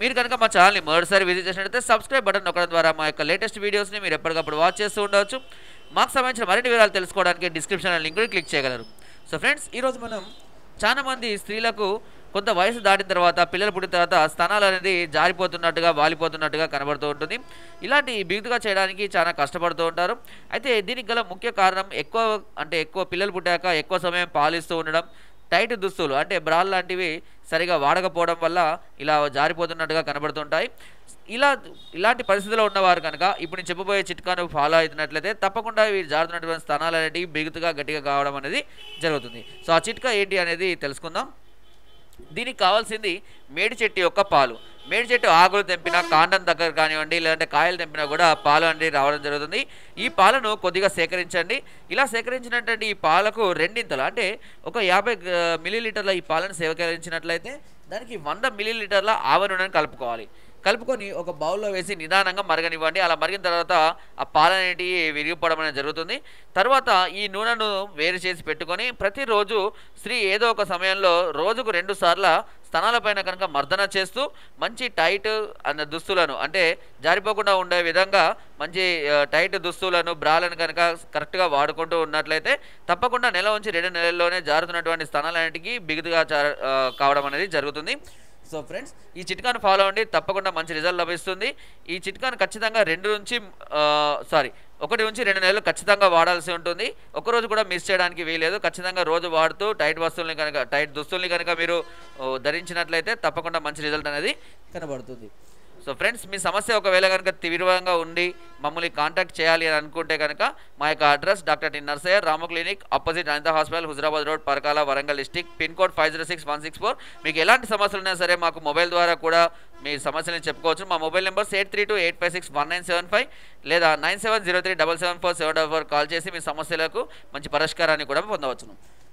మీరు కనుక మా ఛానల్ని మొదటిసారి విజిట్ చేసినట్లయితే సబ్స్క్రైబ్ బటన్ నొక్కడం ద్వారా మా యొక్క లేటెస్ట్ వీడియోస్ని మీరు ఎప్పటికప్పుడు వాచ్ చేస్తూ ఉండవచ్చు. మాకు సంబంధించిన మరిన్ని వివరాలు తెలుసుకోవడానికి డిస్క్రిప్షన్ లింక్ క్లిక్ చేయగలరు. సో ఫ్రెండ్స్ ఈరోజు మనం చాలా మంది స్త్రీలకు కొంత వయసు దాటిన తర్వాత పిల్లలు పుట్టిన తర్వాత స్థానాలు అనేది జారిపోతున్నట్టుగా వాలిపోతున్నట్టుగా కనబడుతూ ఉంటుంది. ఇలాంటి బిగుతుగా చేయడానికి చాలా కష్టపడుతూ ఉంటారు. అయితే దీనికి గల ముఖ్య కారణం ఎక్కువ అంటే ఎక్కువ పిల్లలు పుట్టాక ఎక్కువ సమయం పాలిస్తూ ఉండడం టైట్ దుస్తులు అంటే బ్రాల్ లాంటివి సరిగా వాడకపోవడం వల్ల ఇలా జారిపోతున్నట్టుగా కనబడుతుంటాయి. ఇలా ఇలాంటి పరిస్థితిలో ఉన్నవారు కనుక ఇప్పుడు నేను చెప్పబోయే చిట్కాను ఫాలో అవుతున్నట్లయితే తప్పకుండా వీరు జారుతున్నటువంటి స్థానాలు అనేటివి బిగుతుగా గట్టిగా కావడం అనేది జరుగుతుంది. సో ఆ చిట్కా ఏంటి అనేది తెలుసుకుందాం. దీనికి కావాల్సింది మేడి చెట్టు యొక్క పాలు. మేడి చెట్టు ఆకులు తెంపినా కాండం దగ్గర కానివ్వండి లేదంటే కాయలు తెంపినా కూడా పాలు అనేది రావడం జరుగుతుంది. ఈ పాలను కొద్దిగా సేకరించండి. ఇలా సేకరించినటువంటి ఈ పాలకు రెండింతలు అంటే ఒక యాభై మిలీలీటర్ల ఈ పాలను సేకరించినట్లయితే దానికి వంద మిలీలీటర్ల ఆవ నూనెను కలుపుకోవాలి. కలుపుకొని ఒక బౌల్లో వేసి నిదానంగా మరగనివ్వండి. అలా మరిగిన తర్వాత ఆ పాలనేటివి విరిగిపోవడం అనేది జరుగుతుంది. తర్వాత ఈ నూనెను వేరు చేసి పెట్టుకొని ప్రతిరోజు స్త్రీ ఏదో ఒక సమయంలో రోజుకు రెండు సార్ల స్థనాలపైన కనుక మర్దన చేస్తూ మంచి టైట్ అన్న దుస్తులను అంటే జారిపోకుండా ఉండే విధంగా మంచి టైట్ దుస్తులను బ్రాలను కనుక కరెక్ట్గా వాడుకుంటూ ఉన్నట్లయితే తప్పకుండా నెల ఉంచి రెండు నెలల్లోనే జారుతున్నటువంటి స్థనాలన్నిటికీ బిగుతుగా కావడం అనేది జరుగుతుంది. సో ఫ్రెండ్స్ ఈ చిట్కాను ఫాలో అవ్వండి. తప్పకుండా మంచి రిజల్ట్ లభిస్తుంది. ఈ చిట్కాను ఖచ్చితంగా రెండు నుంచి సారీ ఒకటి నుంచి రెండు నెలలు ఖచ్చితంగా వాడాల్సి ఉంటుంది. ఒక రోజు కూడా మిస్ చేయడానికి వీలేదు ఖచ్చితంగా రోజు వాడుతూ టైట్ వస్తువుల్ని కనుక టైట్ దుస్తుల్ని కనుక మీరు ధరించినట్లయితే తప్పకుండా మంచి రిజల్ట్ అనేది కనబడుతుంది. సో ఫ్రెండ్స్ మీ సమస్య ఒకవేళ కనుక తీవ్రంగా ఉండి మమ్మల్ని కాంటాక్ట్ చేయాలి అని అనుకుంటే కనుక మా యొక్క address doctor T Narsaiah Rama clinic opposite Anitha hospital Huzurabad road Parkal Warangal district pin code five zero six one six four మీకు ఎలాంటి సమస్యలు ఉన్నా సరే మాకు మొబైల్ ద్వారా కూడా మీ సమస్యలను చెప్పుకోవచ్చు. మా mobile numbers eight three two eight five six one nine seven five లేదా nine seven zero three double seven four seven double four call చేసి మీ సమస్యలకు మంచి పరిష్కారాన్ని కూడా పొందవచ్చును.